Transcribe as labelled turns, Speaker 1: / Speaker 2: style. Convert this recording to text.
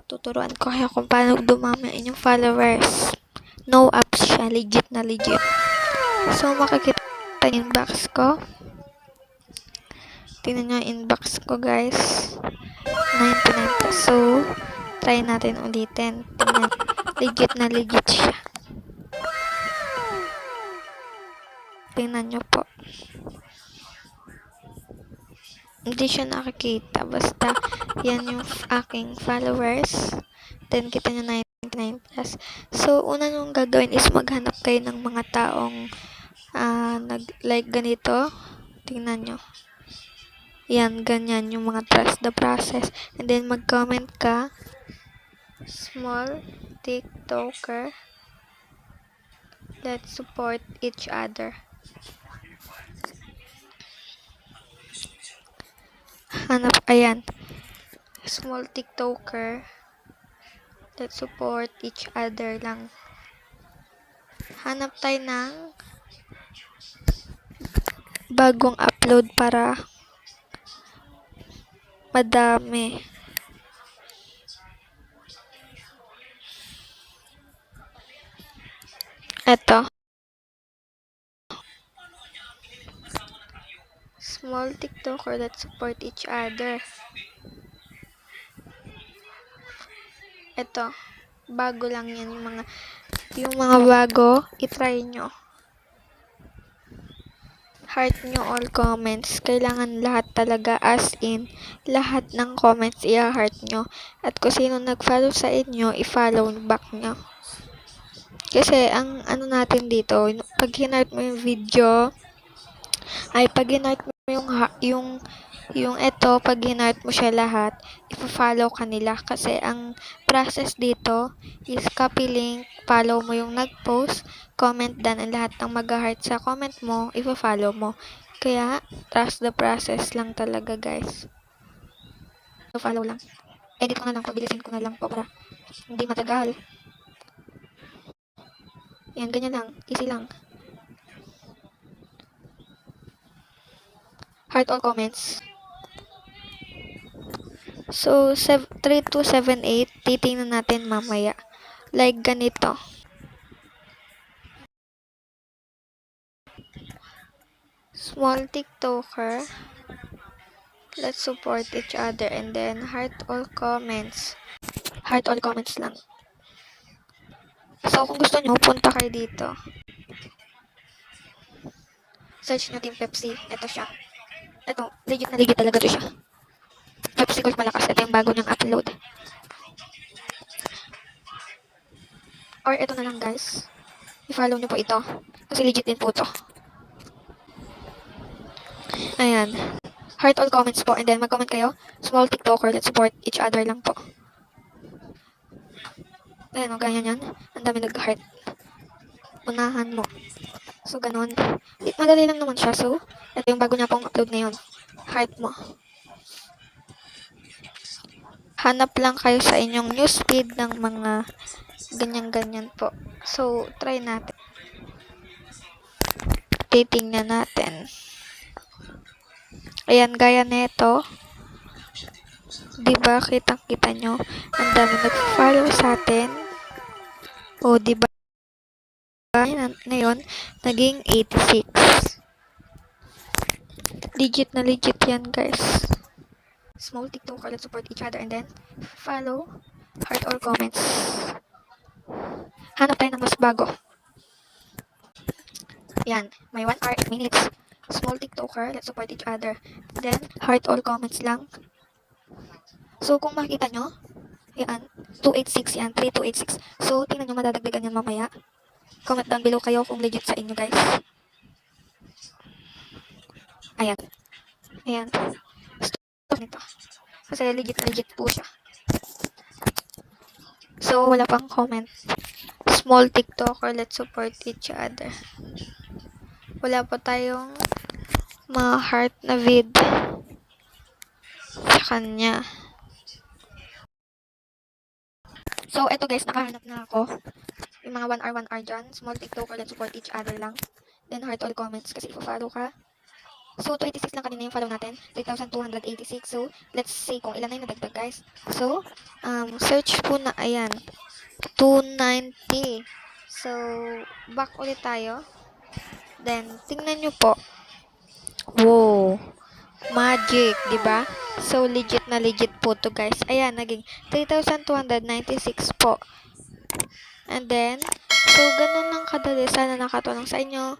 Speaker 1: tuturuan ko kayo kung paano dumami ang inyong followers. No apps siya, legit na legit. So, makikita yung inbox ko. Tingnan nyo inbox ko, guys. 99 plus. So, try natin ulitin. Tingnan. Legit na legit siya. Tingnan nyo po. Hindi siya nakikita. Basta, yan yung aking followers. Then, kita nyo 99 plus. So, una nyo gagawin is maghanap kayo ng mga taong ah, nag-like ganito. Tingnan nyo. Yan, ganyan yung mga trust the process. And then, mag-comment ka. Small TikToker. Let's support each other. Hanap, ayan. Small TikToker. Let's support each other lang. Hanap tayo ng bagong upload para madami. Eto. Small TikToker that support each other. Eto. Bago lang yan yung mga yung mga bago, itry nyo. Heart nyo all comments. Kailangan lahat talaga as in, lahat ng comments i-heart nyo. At kung sino nag-follow sa inyo, i-follow back nyo. Kasi, ang ano natin dito, pag hinart mo yung video, ay pag hinart mo yung, yung, yung eto, pag hinart mo siya lahat, ipa-follow ka nila. Kasi, ang process dito is copy link, follow mo yung nag-post, comment done, and lahat ng mag-heart sa comment mo, ipa-follow mo. Kaya, trust the process lang talaga, guys. So, follow lang. Edit ko na lang, pabilisin ko na lang po para hindi matagal. Yan, ganyan lang. Easy lang. Heart all comments. So, 3278, titingnan natin mamaya. Like ganito. Small TikToker. Let's support each other. And then, heart all comments. Heart all comments lang. So, kung gusto nyo, punta kayo dito. Search nyo Team Pepsi. Ito siya. Ito, legit na legit talaga to siya. Pepsi Gold malakas. Ito yung bago niyang upload. Or ito na lang guys. I-follow nyo po ito. Kasi legit din po to. Ayan. Heart all comments po. And then mag-comment kayo. Small TikToker. Let's support each other lang po. Ayan o, ganyan yan. Ang dami nag-heart. Unahan mo. So, ganun. Madali lang naman siya. So, ito yung bago niya pong upload ngayon. Heart mo. Hanap lang kayo sa inyong newsfeed ng mga ganyan-ganyan po. So, try natin. Titingnan natin. Ayan, gaya nito. Diba, kitang-kita nyo, ang dami nag-follow sa atin. O, diba, Ngayon- naging 86. Legit na legit yan, guys. Small TikToker, let's support each other and then follow, heart or comments. Hanap tayo ng mas bago. Yan, may 1 hour 8 minutes. Small TikToker, let's support each other. Then, heart all comments lang. So, kung makita nyo, yan, 286 yan, 3286. So, tingnan nyo, madadagdagan yan mamaya. Comment down below kayo kung legit sa inyo, guys. Ayan. Ayan. Stop nito. Kasi legit na legit po siya. So, wala pang comment. Small TikToker, let's support each other. Wala pa tayong mga heart na vid sa kanya. So, eto guys, nakahanap na ako. Yung mga 1 hour, 1 hour dyan. Small TikToker, let's support each other lang. Then, heart all comments kasi ipa-follow ka. So, 286 lang kanina yung follow natin. 3,286. So, let's see kung ilan na yung nadagdag, guys. So, um, search po na, ayan, 290. So, back ulit tayo. Then, tingnan nyo po. Wow. Magic, di ba? So, legit na legit po to guys. Ayan, naging 3,296 po. And then, so, ganun lang kadali. Sana nakatulong sa inyo.